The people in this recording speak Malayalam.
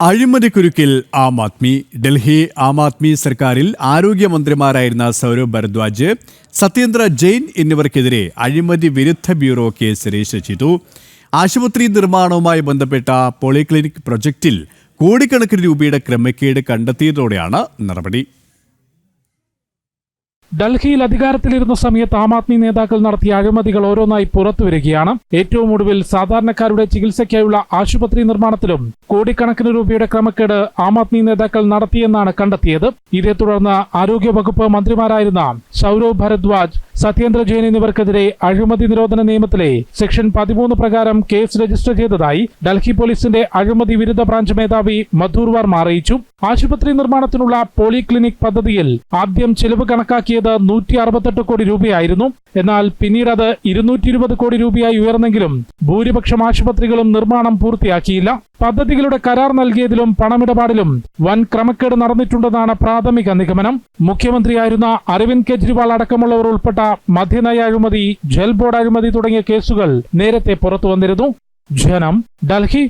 അഴിമതിക്കുരുക്കിൽ ആം ആദ്മി. ഡൽഹി ആം ആദ്മി സർക്കാരിൽ ആരോഗ്യമന്ത്രിമാരായിരുന്ന സൗരവ് ഭരദ്വാജ് സത്യേന്ദ്ര ജെയിൻ എന്നിവർക്കെതിരെ അഴിമതി വിരുദ്ധ ബ്യൂറോ കേസ് രജിസ്റ്റർ ചെയ്തു. ആശുപത്രി നിർമ്മാണവുമായി ബന്ധപ്പെട്ട പോളിക്ലിനിക് പ്രൊജക്ടിൽ കോടിക്കണക്കിന് രൂപയുടെ ക്രമക്കേട് കണ്ടെത്തിയതോടെയാണ് നടപടി. ഡൽഹിയിൽ അധികാരത്തിലിരുന്ന സമയത്ത് ആം ആദ്മി നേതാക്കൾ നടത്തിയ അഴിമതികൾ ഓരോന്നായി പുറത്തുവരികയാണ്. ഏറ്റവും ഒടുവിൽ സാധാരണക്കാരുടെ ചികിത്സയ്ക്കായുള്ള ആശുപത്രി നിർമ്മാണത്തിലും കോടിക്കണക്കിന് രൂപയുടെ ക്രമക്കേട് ആം ആദ്മി നേതാക്കൾ നടത്തിയെന്നാണ് കണ്ടെത്തിയത്. ഇതേ തുടർന്ന് ആരോഗ്യവകുപ്പ് മന്ത്രിമാരായിരുന്ന സൗരവ് ഭരദ്വാജ് സത്യേന്ദ്ര ജെയിൻ എന്നിവർക്കെതിരെ അഴിമതി നിരോധന നിയമത്തിലെ സെക്ഷൻ പതിമൂന്ന് പ്രകാരം കേസ് രജിസ്റ്റർ ചെയ്തതായി ഡൽഹി പോലീസിന്റെ അഴിമതി വിരുദ്ധ ബ്രാഞ്ച് മേധാവി മധൂർ വർമ്മ അറിയിച്ചു. ആശുപത്രി നിർമ്മാണത്തിനുള്ള പോളിക്ലിനിക് പദ്ധതിയിൽ ആദ്യം ചെലവ് കണക്കാക്കിയത് നൂറ്റി അറുപത്തെട്ട് കോടി രൂപയായിരുന്നു. എന്നാൽ പിന്നീട് അത് ഇരുന്നൂറ്റി ഇരുപത് കോടി രൂപയായി ഉയർന്നെങ്കിലും ഭൂരിപക്ഷം ആശുപത്രികളും നിർമ്മാണം പൂർത്തിയാക്കിയില്ല. പദ്ധതികളുടെ കരാർ നൽകിയതിലും പണമിടപാടിലും വൻ ക്രമക്കേട് നടന്നിട്ടുണ്ടെന്നാണ് പ്രാഥമിക നിഗമനം. മുഖ്യമന്ത്രിയായിരുന്ന അരവിന്ദ് കെജ്രിവാൾ അടക്കമുള്ളവർ ഉൾപ്പെട്ട മദ്യനയ അഴിമതി ജൽ ബോർഡ് അഴിമതി തുടങ്ങിയ കേസുകൾ നേരത്തെ പുറത്തു വന്നിരുന്നു. ജനം ഡൽഹി